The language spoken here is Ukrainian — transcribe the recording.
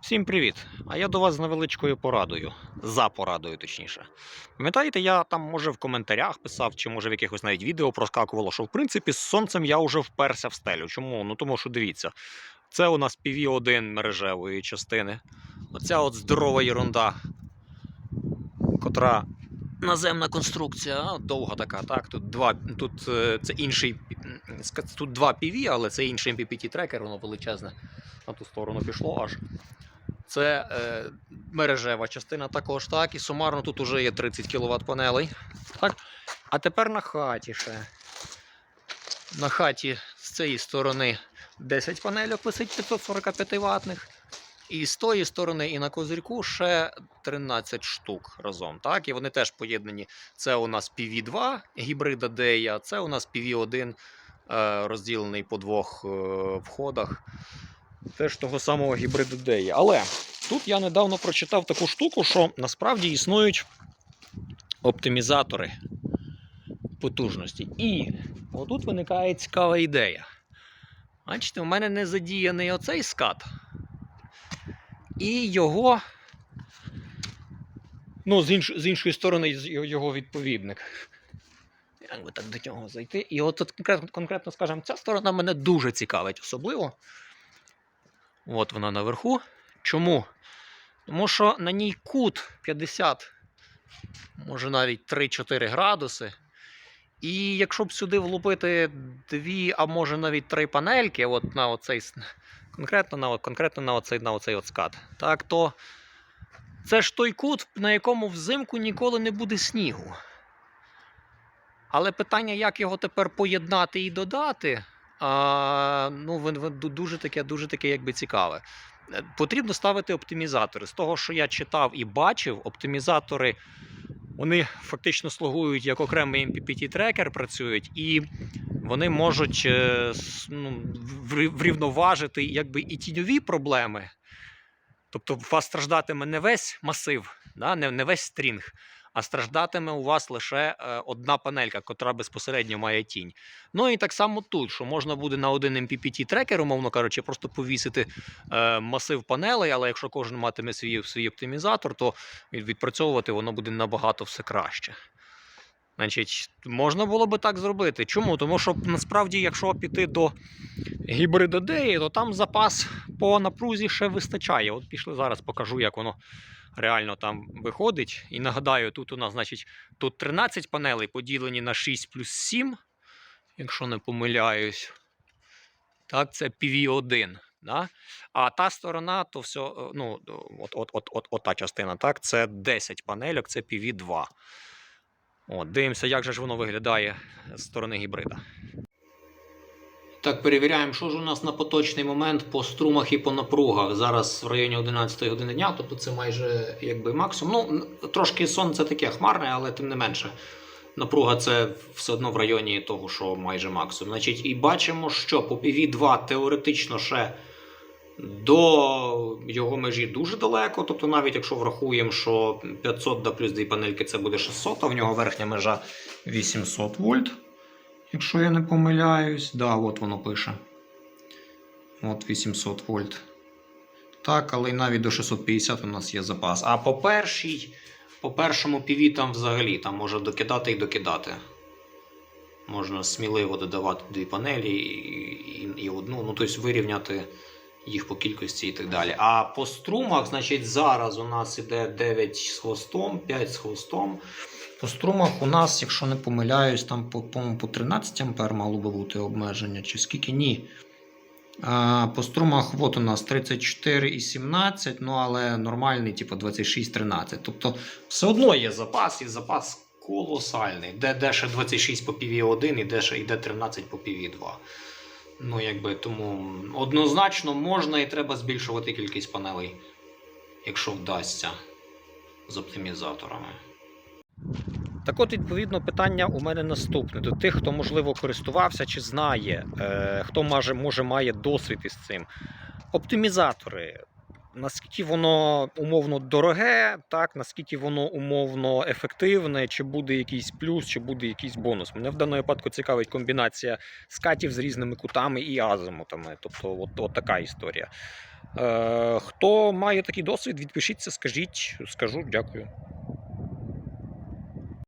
Всім привіт! А я до вас з невеличкою порадою. За порадою, точніше. Пам'ятаєте, я там, може, в коментарях писав, чи може в якихось навіть відео проскакувало, що в принципі з сонцем я вже вперся в стелю. Чому? Ну тому що дивіться, це у нас PV1 мережевої частини. Оця от здорова ерунда, котра наземна конструкція, довга така, так. Тут два, тут е, це інший, тут два PV, але це інший MPPT трекер, воно величезне. На ту сторону пішло аж. Це е, мережева частина також так. І сумарно тут вже є 30 кВт панелей. Так. А тепер на хаті ще. На хаті з цієї сторони 10 панельок висить 545 ватних. І з тої сторони, і на козирьку ще 13 штук разом. Так? І вони теж поєднані. Це у нас PV2 гібрида а це у нас PV1 е, розділений по двох е, входах. Теж того самого гібриду DEA. Але тут я недавно прочитав таку штуку, що насправді існують оптимізатори потужності. І отут виникає цікава ідея. Бачите, у мене не задіяний оцей скат. І його. Ну, з, інш, з іншої сторони, його- відповідник. Як би так до нього зайти? І от тут конкретно, конкретно скажімо, ця сторона мене дуже цікавить особливо. От вона наверху. Чому? Тому що на ній кут 50, може навіть 3-4 градуси. І якщо б сюди влупити дві, а може навіть три панельки, от на оцей, конкретно на, конкретно на оцей, на оцей от скат, так, то це ж той кут, на якому взимку ніколи не буде снігу. Але питання, як його тепер поєднати і додати, а, ну, дуже таке, дуже таке якби цікаве. Е, Потрібно ставити оптимізатори. З того, що я читав і бачив, оптимізатори вони фактично слугують як окремий MPPT трекер, працюють, і вони можуть е, ну, врівноважити якби і тіньові проблеми. Тобто, у вас страждатиме не весь масив, да, не, не весь стрінг, а страждатиме у вас лише е, одна панелька, котра безпосередньо має тінь. Ну і так само тут, що можна буде на один MPPT трекер, умовно кажучи, просто повісити е, масив панелей, але якщо кожен матиме свій, свій оптимізатор, то відпрацьовувати воно буде набагато все краще. Значить, можна було би так зробити. Чому? Тому що насправді, якщо піти до гібрида DEI, то там запас по напрузі ще вистачає. От пішли зараз, покажу, як воно реально там виходить. І нагадаю, тут у нас, значить, тут 13 панелей поділені на 6 плюс 7, якщо не помиляюсь. Так, це PV1. Да? А та сторона, то все, ну, от, от, от, от, от та частина, так, це 10 панельок, це PV2. От, дивимося, як же ж воно виглядає з сторони гібрида. Так, перевіряємо, що ж у нас на поточний момент по струмах і по напругах. Зараз в районі 11 години дня, тобто це майже якби максимум. Ну, трошки сонце таке хмарне, але тим не менше. Напруга це все одно в районі того, що майже максимум. Значить, і бачимо, що по PV2 теоретично ще до його межі дуже далеко. Тобто, навіть якщо врахуємо, що 500 да плюс 2 панельки це буде 600, а в нього верхня межа 800 вольт. Якщо я не помиляюсь, да, от воно пише. От 800 вольт. Так, але й навіть до 650 у нас є запас. А по першій, по першому PV там взагалі там може докидати і докидати. Можна сміливо додавати дві панелі і, і, і одну, ну тобто вирівняти їх по кількості і так далі. А по струмах, значить, зараз у нас іде 9 з хвостом, 5 з хвостом. По струмах у нас, якщо не помиляюсь, там по, по, по 13 ампер мало би бути обмеження, чи скільки ні. А, по струмах от у нас 34 і 17, ну але нормальний, типу 26-13. Тобто все одно є запас, і запас колосальний. Де, де ще 26 по PV1 і де ще йде 13 по PV2. Ну, якби тому однозначно можна і треба збільшувати кількість панелей, якщо вдасться з оптимізаторами. Так от, відповідно, питання у мене наступне. До тих, хто, можливо, користувався чи знає, е, хто може, може має досвід із цим. Оптимізатори. Наскільки воно умовно дороге, так, наскільки воно умовно ефективне, чи буде якийсь плюс, чи буде якийсь бонус. Мене в даному випадку цікавить комбінація скатів з різними кутами і азимутами. Тобто, от, от така історія. Е, хто має такий досвід, відпишіться, скажіть, скажу дякую.